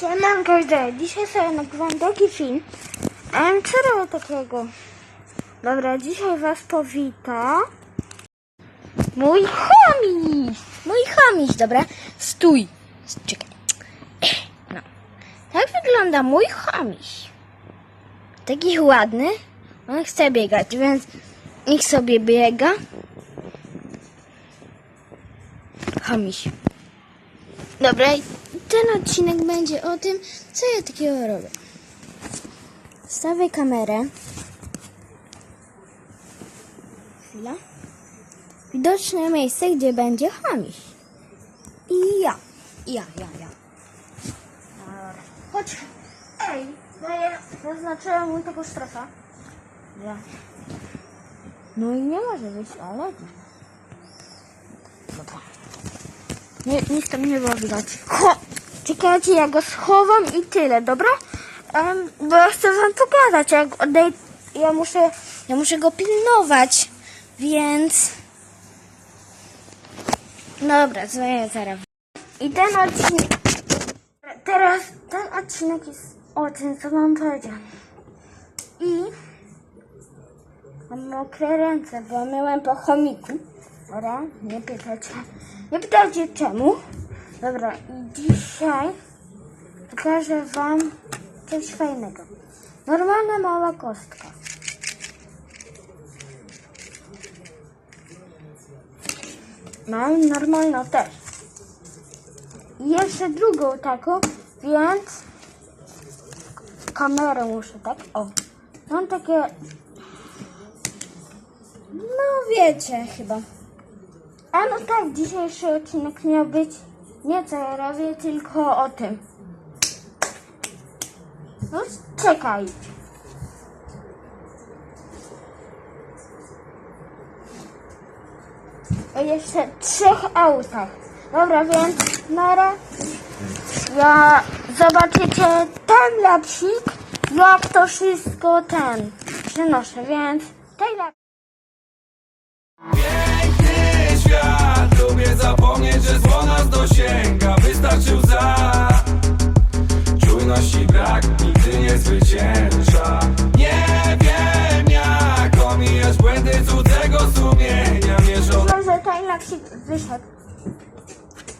Siemanko. Dzisiaj sobie nagrywam taki film. Em, co robię takiego? Dobra, dzisiaj was powita mój chomiś. Mój chomiś, dobra? Stój. Czekaj. No. Tak wygląda mój chomiś. Taki ładny. On chce biegać, więc niech sobie biega. Chomiś. Dobra, ten odcinek będzie o tym, co ja takiego robię. Stawię kamerę. Chwila. Widoczne miejsce, gdzie będzie chamiś. I ja. Ja, ja, ja. Dobra. Chodź. Ej, bo ja zaznaczyłem mój tego strefa. Ja. No i nie może być, ale... Nie, nic tam nie było widać. Cho! Czekajcie, ja go schowam i tyle, dobra? Em, bo ja chcę wam pokazać, jak odej... Ja muszę, ja muszę go pilnować, więc... Dobra, dzwonię teraz. I ten odcinek... Teraz ten odcinek jest o tym, co wam powiedziałam. I... Mam mokre ręce, bo myłem po chomiku. Dobra, nie pytajcie. Nie pytajcie czemu. Dobra, i dzisiaj pokażę wam coś fajnego. Normalna mała kostka. Mam normalną też. I jeszcze drugą taką, więc kamerę muszę, tak? O. Mam takie no wiecie chyba. A no tak, dzisiejszy odcinek miał być nie co ja robię, tylko o tym. No czekaj. O jeszcze trzech autach. Dobra, więc nara. Ja zobaczycie ten lapsik, jak to wszystko ten przynoszę, więc tej lapsik. Lubię zapomnieć, że zło nas dosięga Wystarczy łza Czujności brak, nigdy nie zwycięża Nie wiem jak omijać błędy cudzego sumienia Mierzą Może Tilaxik wyszedł.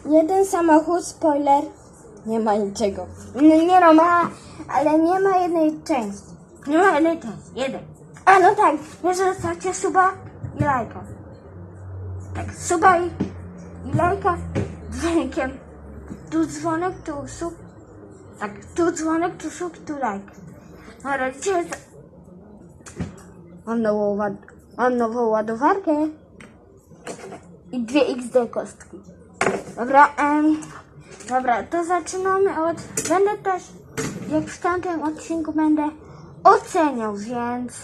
Jeden samochód, spoiler, nie ma niczego. No nie no, ma, ale nie ma jednej części. Nie ma jednej części, jeden. A no tak, jeżeli zostawcie suba i lajka. Tak, suba i, i lajka dzwonkiem. Tu dzwonek, tu sub. Tak, tu dzwonek, tu sub, tu lajk. Dobra, dzisiaj... za- Mam nową, ład... Mam nową ładowarkę i dwie XD kostki. Dobra, em, dobra, to zaczynamy od. Będę też, jak w tamtym odcinku, będę oceniał, więc.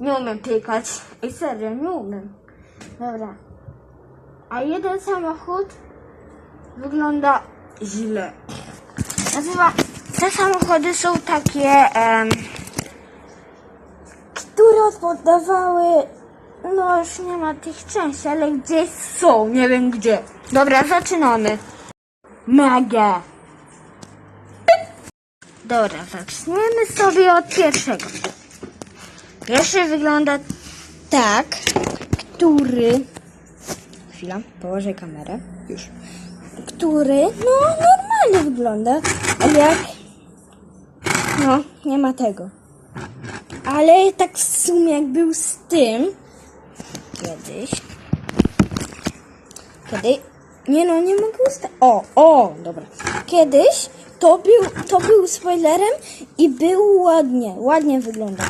Nie umiem tykać. Ej, serio, nie umiem. Dobra. A jeden samochód wygląda źle. Nazywa, te samochody są takie, em, które oddawały no już nie ma tych części, ale gdzieś są, nie wiem gdzie. Dobra, zaczynamy. Mega. Dobra, zaczniemy sobie od pierwszego. Pierwszy wygląda tak, który... Chwila, położę kamerę. Już. Który, no normalnie wygląda, jak... No, nie ma tego. Ale tak w sumie jak był z tym, kiedyś. Kiedy. Nie no, nie mogę usta... O, o, dobra. Kiedyś to był, to był spoilerem i był ładnie, ładnie wyglądał.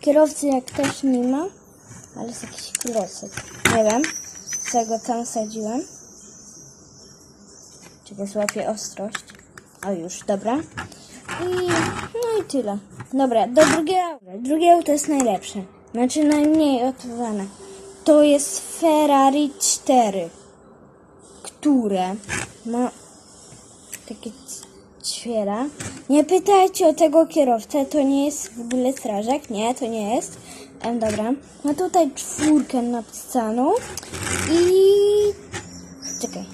Kierowcy jak też nie ma, ale jest jakiś klocek. Nie wiem, co go tam sadziłem. Czekaj, złapię ostrość. O już, dobra. I no i tyle. Dobra, do drugiego. Drugie auto jest najlepsze. Znaczy najmniej odpływane. To jest Ferrari 4, które ma takie ćwiera. Nie pytajcie o tego kierowcę, to nie jest w ogóle strażak. Nie, to nie jest. Dobra. Ma tutaj czwórkę napisaną i... Czekaj.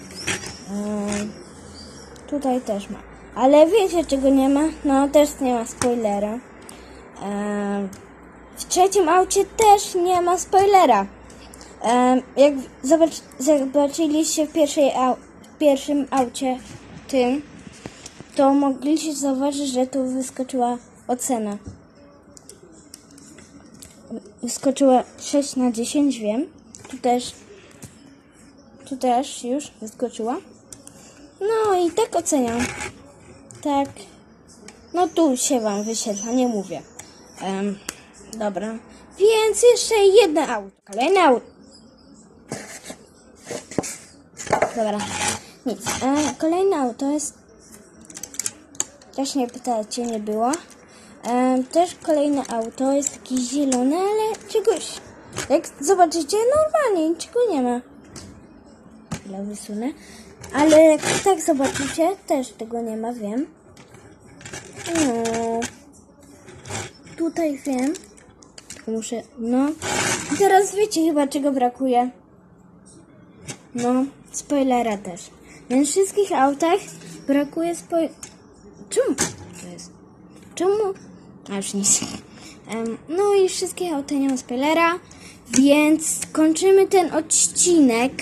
Tutaj też ma. Ale wiecie czego nie ma? No też nie ma spoilera. W trzecim aucie też nie ma spoilera. Jak zobacz, zobaczyliście w, pierwszej au, w pierwszym aucie tym, to mogliście zauważyć, że tu wyskoczyła ocena. Wyskoczyła 6 na 10, wiem. Tu też, tu też już wyskoczyła. No i tak oceniam. Tak. No tu się wam wyświetla, nie mówię. Em, dobra. Więc jeszcze jedno auto. Kolejne auto. Dobra. Nic. E, kolejne auto jest... Też nie pytajcie, nie było. E, też kolejne auto jest takie zielone, ale czegoś... Jak zobaczycie, normalnie niczego nie ma. Chwilę wysunę. Ale jak tak zobaczycie, też tego nie ma, wiem. No. Tutaj wiem. Tylko muszę, no. I teraz wiecie chyba czego brakuje. No, spoilera też. W wszystkich autach brakuje spoil... Czemu? Czemu? A już nic. No i wszystkich autach nie ma spoilera, więc kończymy ten odcinek.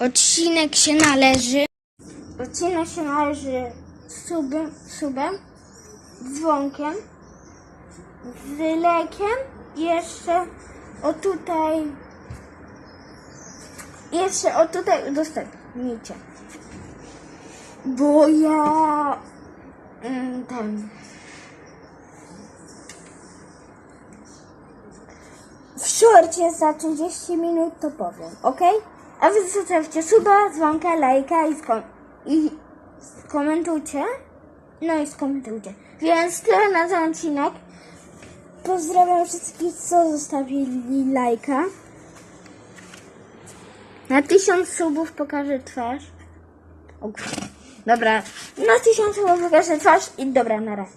Odcinek się należy. Odcinek się należy subem, subem dzwonkiem, z lekiem i jeszcze o tutaj jeszcze o tutaj udostępnijcie. Bo ja ten w szorcie za 30 minut to powiem, ok? A wy zostawcie suba, dzwonka, lajka i, sko- i skomentujcie. No i skomentujcie. Więc tyle na ten odcinek. Pozdrawiam wszystkich, co zostawili lajka. Na tysiąc subów pokażę twarz. Dobra, na tysiąc subów pokażę twarz i dobra, na razie.